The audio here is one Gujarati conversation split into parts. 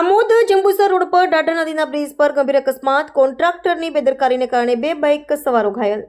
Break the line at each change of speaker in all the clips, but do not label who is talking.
જંબુસર રોડ પર ટાટા નદીના બ્રિજ પર ગંભીર અકસ્માત. કોન્ટ્રાક્ટરની બેદરકારીને કારણે બે બાઇક સવારો ઘાયલ.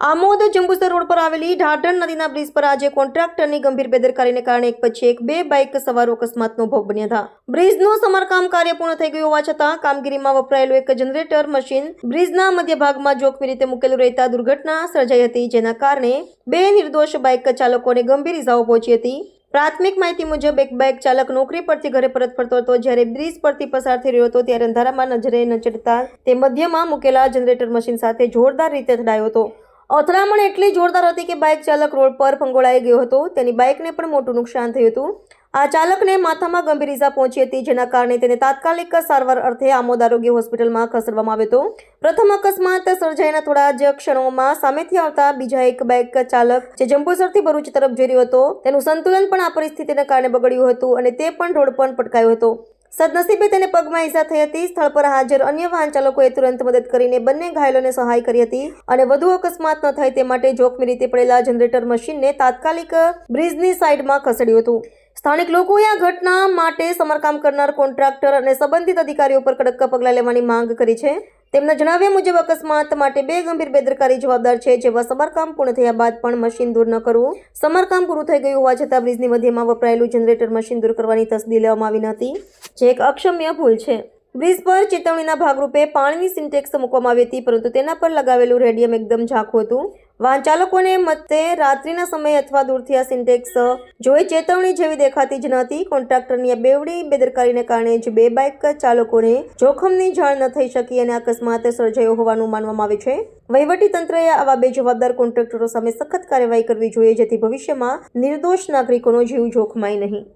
આમોદ જંબુસર રોડ પર આવેલી ઢાઢણ નદીના બ્રિજ પર આજે કોન્ટ્રાક્ટરની ગંભીર બેદરકારીને કારણે એક પછી એક બે બાઇક સવારો અકસ્માતનો ભોગ બન્યા હતા. બ્રિજનું સમારકામ કાર્ય પૂર્ણ થઈ ગયું હોવા છતાં કામગીરીમાં વપરાયેલું એક જનરેટર મશીન બ્રિજના મધ્ય ભાગમાં જોખમી રીતે મૂકેલું રહેતા દુર્ઘટના સર્જાઈ હતી, જેના કારણે બે નિર્દોષ બાઇક ચાલકોને ગંભીર ઇજાઓ પહોંચી હતી. પ્રાથમિક માહિતી મુજબ એક બાઇક ચાલક નોકરી પરથી ઘરે પરત ફરતો હતો. જ્યારે બ્રિજ પરથી પસાર થઈ રહ્યો હતો ત્યારે અંધારામાં નજરે ન ચડતા તે મધ્યમાં મૂકેલા જનરેટર મશીન સાથે જોરદાર રીતે અથડાયો હતો. અથડામણ એટલી જોરદાર હતી કે બાઇક ચાલક રોડ પર ફંગોળાઈ ગયો હતો. તેની બાઇકને પણ મોટું નુકસાન થયું હતું. આ ચાલકને માથામાં ગંભીર ઇજા પહોંચી હતી, જેના કારણે તેને તાત્કાલિક સારવાર અર્થે આમોદ આરોગ્ય હોસ્પિટલમાં ખસેડવામાં આવ્યો હતો. પ્રથમ અકસ્માત સર્જાઈના થોડા જ ક્ષણોમાં સામેથી આવતા બીજા એક બાઇક ચાલક, જે જંબુસરથી ભરૂચ તરફ જઈ રહ્યો હતો, તેનું સંતુલન પણ આ પરિસ્થિતિને કારણે બગડ્યું હતું અને તે પણ રોડ પર પટકાયો હતો. સદનસીબે તેને પગમાં ઈજા થઈ હતી. સ્થળ પર હાજર અન્ય વાહન ચાલકોએ તુરંત મદદ કરીને બંને ઘાયલોને સહાય કરી હતી અને વધુ અકસ્માત ન થાય તે માટે જોખમી રીતે પડેલા જનરેટર મશીનને તાત્કાલિક બ્રિજની સાઈડમાં ખસેડ્યું હતું. સ્થાનિક લોકોએ આ ઘટના માટે સમારકામ કરનાર કોન્ટ્રાક્ટર અને સંબંધિત અધિકારીઓ પર કડક પગલાં લેવાની માંગ કરી છે. તેમના જણાવ્યા મુજબ, અકસ્માત માટે બે ગંભીર બેદરકારી જવાબદાર છે જેવા સમારકામ પૂર્ણ થયા બાદ પણ મશીન દૂર ન કરવું. સમારકામ પૂરું થઈ ગયું હોવા છતાં બ્રિજની મધ્યમાં વપરાયેલું જનરેટર મશીન દૂર કરવાની તસદી લેવામાં આવી ન હતી, જે એક અક્ષમ્ય ભૂલ છે. બ્રિજ પર ચેતવણીના ભાગરૂપે પાણીની સિન્ટેક્સ મૂકવામાં આવી હતી, પરંતુ તેના પર લગાવેલું રેડિયમ એકદમ ઝાંખું હતું. વાહન ચાલકોને મતે રાત્રિના સમયે અથવા દૂરથી આ સિન્ટેક્સ જોઈ ચેતવણી જેવી દેખાતી જ નથી. કોન્ટ્રાક્ટરની આ બેવડી બેદરકારીને કારણે જ બે બાઇક ચાલકોને જોખમની જાણ ન થઈ શકી અને અકસ્માત સર્જાયો હોવાનું માનવામાં આવે છે. વહીવટી તંત્રએ આવા બે જવાબદાર કોન્ટ્રાક્ટરો સામે સખત કાર્યવાહી કરવી જોઈએ, જેથી ભવિષ્યમાં નિર્દોષ નાગરિકોનો જીવ જોખમાય નહીં.